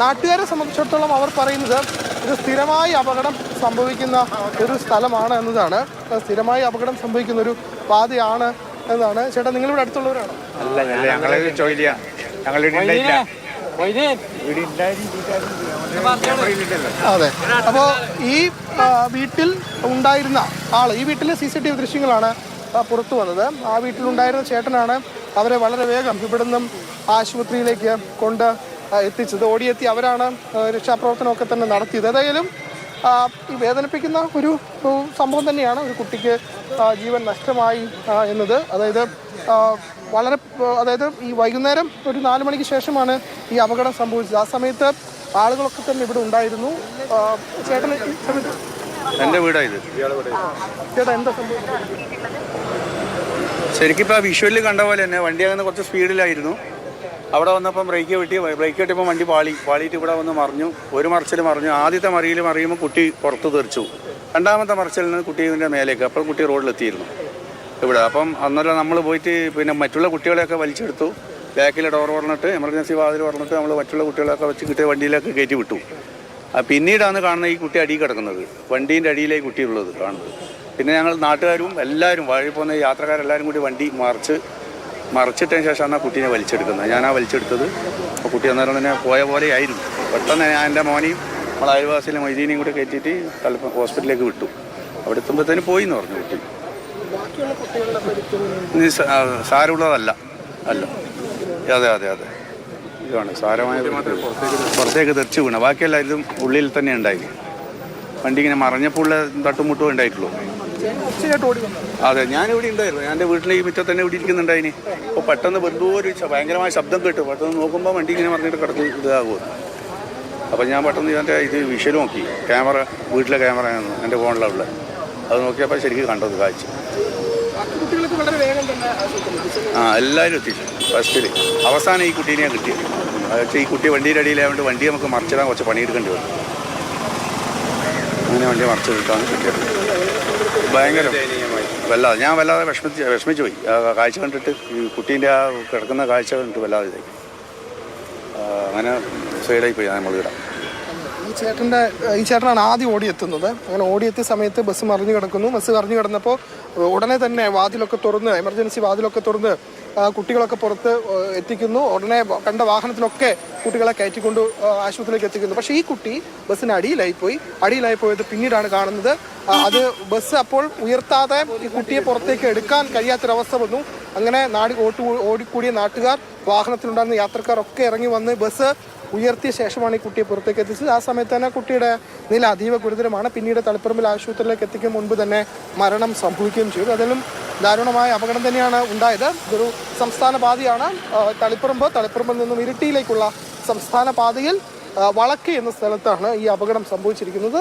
നാട്ടുകാരെ സംബന്ധിച്ചിടത്തോളം അവർ പറയുന്നത് ഇത് സ്ഥിരമായി അപകടം സംഭവിക്കുന്ന ഒരു സ്ഥലമാണ് എന്നതാണ്. സ്ഥിരമായി അപകടം സംഭവിക്കുന്ന ഒരു പാതയാണ് എന്നാണ്. ചേട്ടാ നിങ്ങളിവിടെ അടുത്തുള്ളവരാണോ? അല്ല ഞങ്ങളെ ചോദില്ല ഞങ്ങൾ അതെ. അപ്പോൾ ഈ വീട്ടിൽ ഉണ്ടായിരുന്ന ആൾ ഈ വീട്ടിലെ സി സി ടി വി ദൃശ്യങ്ങളാണ് പുറത്തു വന്നത്. ആ വീട്ടിലുണ്ടായിരുന്ന ചേട്ടനാണ് അവരെ വളരെ വേഗം ഇവിടുന്നും ആശുപത്രിയിലേക്ക് കൊണ്ട് എത്തിച്ചത്. ഓടിയെത്തി അവരാണ് രക്ഷാപ്രവർത്തനമൊക്കെ തന്നെ നടത്തിയത്. ഏതായാലും ഈ വേദനിപ്പിക്കുന്ന ഒരു സംഭവം തന്നെയാണ് ഒരു കുട്ടിക്ക് ജീവൻ നഷ്ടമായി എന്നത്. അതായത് വളരെ അതായത് ഈ വൈകുന്നേരം ഒരു നാല് മണിക്ക് ശേഷമാണ് ഈ അപകടം സംഭവിച്ചത്. ആ സമയത്ത് ആളുകളൊക്കെ തന്നെ ഇവിടെ ഉണ്ടായിരുന്നു. സമയത്ത് എന്റെ വീടായത് ചേട്ടാ എന്താ സംഭവിച്ചത് ശരിക്കും ഇപ്പോൾ വിഷ്വലിൽ കണ്ട പോലെ തന്നെ വണ്ടി അങ്ങനെ കുറച്ച് സ്പീഡിലായിരുന്നു അവിടെ വന്നപ്പം ബ്രേക്ക് വെട്ടി ബ്രേക്ക് വെട്ടിയപ്പോൾ വണ്ടി പാളി. പാളിയിട്ട് ഇവിടെ വന്ന് മറിഞ്ഞു. ഒരു മറിച്ചിൽ മറിഞ്ഞു. ആദ്യത്തെ മറിയിൽ മറിയുമ്പോൾ കുട്ടി പുറത്ത് തെറിച്ചു. രണ്ടാമത്തെ മറിച്ചിൽ നിന്ന് കുട്ടി കുട്ടീന്റെ മേലേക്ക്. അപ്പോൾ കുട്ടി റോഡിലെത്തിയിരുന്നു. ഇവിടെ. അപ്പം അന്നല്ല നമ്മൾ പോയിട്ട് പിന്നെ മറ്റുള്ള കുട്ടികളെയൊക്കെ വലിച്ചെടുത്തു. ബാക്കിലെ ഡോർ പറഞ്ഞിട്ട് എമർജൻസി വാതിൽ പറഞ്ഞിട്ട് നമ്മൾ മറ്റുള്ള കുട്ടികളെയൊക്കെ വെച്ച് കിട്ടിയ വണ്ടിയിലേക്ക് കയറ്റി വിട്ടു. പിന്നീടാണ് കാണുന്നത് ഈ കുട്ടി അടിയിൽ കിടക്കുന്നത്. വണ്ടീന്റെ അടിയിലേക്ക് കുട്ടിയുള്ളത് കാണുന്നത്. പിന്നെ ഞങ്ങൾ നാട്ടുകാരും എല്ലാവരും വഴി പോകുന്ന യാത്രക്കാരെല്ലാവരും കൂടി വണ്ടി മറിച്ച് മറിച്ചിട്ടതിന് ശേഷമാണ് ആ കുട്ടീനെ വലിച്ചെടുക്കുന്നത്. ആ വലിച്ചെടുത്തത്. അപ്പോൾ കുട്ടി അന്നേരം തന്നെ പോയ പോലെ ആയിരുന്നു. പെട്ടെന്ന് ഞാൻ എന്റെ മോനെയും നമ്മളെ അയൽവാസിയിലെ മൊയ്തീനെയും കൂടി കയറ്റിയിട്ട് തലപ്പം ഹോസ്പിറ്റലിലേക്ക് വിട്ടു. അവിടെ എത്തുമ്പോഴത്തേന് പോയി എന്ന് പറഞ്ഞു കുട്ടി. ഇനി സാരമുള്ളതല്ല. അല്ല. അതെ അതെ അതെ. ഇതാണ് സാരമായ പുറത്തേക്ക് തെറിച്ച് വീണ. ബാക്കിയെല്ലാം ഇതും ഉള്ളിൽ തന്നെ ഉണ്ടായി വണ്ടി ഇങ്ങനെ മറിഞ്ഞപ്പോൾ ഉള്ള തട്ടുമുട്ടും ഉണ്ടായിട്ടുള്ളൂ. അതെ ഞാൻ ഇവിടെ ഉണ്ടായിരുന്നു. എന്റെ വീട്ടിൽ ഈ മുറ്റത്ത് തന്നെ ഇവിടെ ഇരിക്കുന്നുണ്ടായിനി അപ്പോൾ പെട്ടെന്ന് എന്തോ ഒരു ഭയങ്കരമായ ശബ്ദം കേട്ടു. പെട്ടെന്ന് നോക്കുമ്പോൾ വണ്ടി ഇങ്ങനെ പറഞ്ഞിട്ട് കിടന്ന് ഇതാകുമോ അപ്പോൾ ഞാൻ പെട്ടെന്ന് എന്റെ ഇത് വിഷ്വൽ നോക്കി. ക്യാമറ വീട്ടിലെ ക്യാമറ എന്റെ ഫോണിലുള്ള അത് നോക്കിയപ്പോൾ ശരിക്കും കണ്ടത് കാഴ്ച. ആ എല്ലാവരും എത്തിച്ചു ഫസ്റ്റിൽ അവസാനം ഈ കുട്ടീനെ കിട്ടിയത്. അതായത് ഈ കുട്ടി വണ്ടിയുടെ അടിയിലായതുകൊണ്ട് വണ്ടി നമുക്ക് മറിച്ചിടാൻ കുറച്ച് പണിയെടുക്കേണ്ടി വന്നു അങ്ങനെ വണ്ടി മറിച്ച് കിട്ടാണ് കിട്ടിയത്. ഭയങ്കര. വല്ലാതെ. ഞാൻ വല്ലാതെ വിഷമിച്ച് വിഷമിച്ചു പോയി. ആ കാഴ്ച കണ്ടിട്ട് ഈ കുട്ടീന്റെ ആ കിടക്കുന്ന കാഴ്ച കണ്ടിട്ട് വല്ലാതെ ഇതായി. അങ്ങനെ സൈഡായി പോയി നമ്മൾ ഇവിടെ ഈ ചേട്ടന്റെ ഈ ചേട്ടനാണ് ആദ്യം ഓടിയെത്തുന്നത്. അങ്ങനെ ഓടിയെത്തിയ സമയത്ത് ബസ് മറിഞ്ഞു കിടക്കുന്നു. ബസ് മറിഞ്ഞു കിടന്നപ്പോൾ ഉടനെ തന്നെ വാതിലൊക്കെ തുറന്ന് എമർജൻസി വാതിലൊക്കെ തുറന്ന് കുട്ടികളൊക്കെ പുറത്ത് എത്തിക്കുന്നു. ഉടനെ കണ്ട വാഹനത്തിലൊക്കെ കുട്ടികളെ കയറ്റിക്കൊണ്ട് ആശുപത്രിയിലേക്ക് എത്തിക്കുന്നു. പക്ഷേ ഈ കുട്ടി ബസ്സിന് അടിയിലായി പോയി. അടിയിലായി പോയത് പിന്നീടാണ് കാണുന്നത്. അത് ബസ് അപ്പോൾ ഉയർത്താതെ ഈ കുട്ടിയെ പുറത്തേക്ക് എടുക്കാൻ കഴിയാത്തൊരവസ്ഥ വന്നു. അങ്ങനെ നാടി ഓട്ടു ഓടിക്കൂടിയ നാട്ടുകാർ വാഹനത്തിലുണ്ടായിരുന്ന യാത്രക്കാർ ഒക്കെ ഇറങ്ങി വന്ന് ബസ് ഉയർത്തിയ ശേഷമാണ് ഈ കുട്ടിയെ പുറത്തേക്ക് എത്തിച്ചത്. ആ സമയത്ത് തന്നെ കുട്ടിയുടെ നില അതീവ ഗുരുതരമാണ്. പിന്നീട് തളിപ്പറമ്പിൽ ആശുപത്രിയിലേക്ക് എത്തിക്കും മുൻപ് തന്നെ മരണം സംഭവിക്കുകയും ചെയ്തു. അതിലും ദാരുണമായ അപകടം തന്നെയാണ് ഉണ്ടായത്. ഇതൊരു സംസ്ഥാന പാതയാണ്. തളിപ്പറമ്പ് തളിപ്പറമ്പിൽ നിന്നും ഇരിട്ടിയിലേക്കുള്ള സംസ്ഥാന പാതയിൽ വളക്ക് എന്ന സ്ഥലത്താണ് ഈ അപകടം സംഭവിച്ചിരിക്കുന്നത്.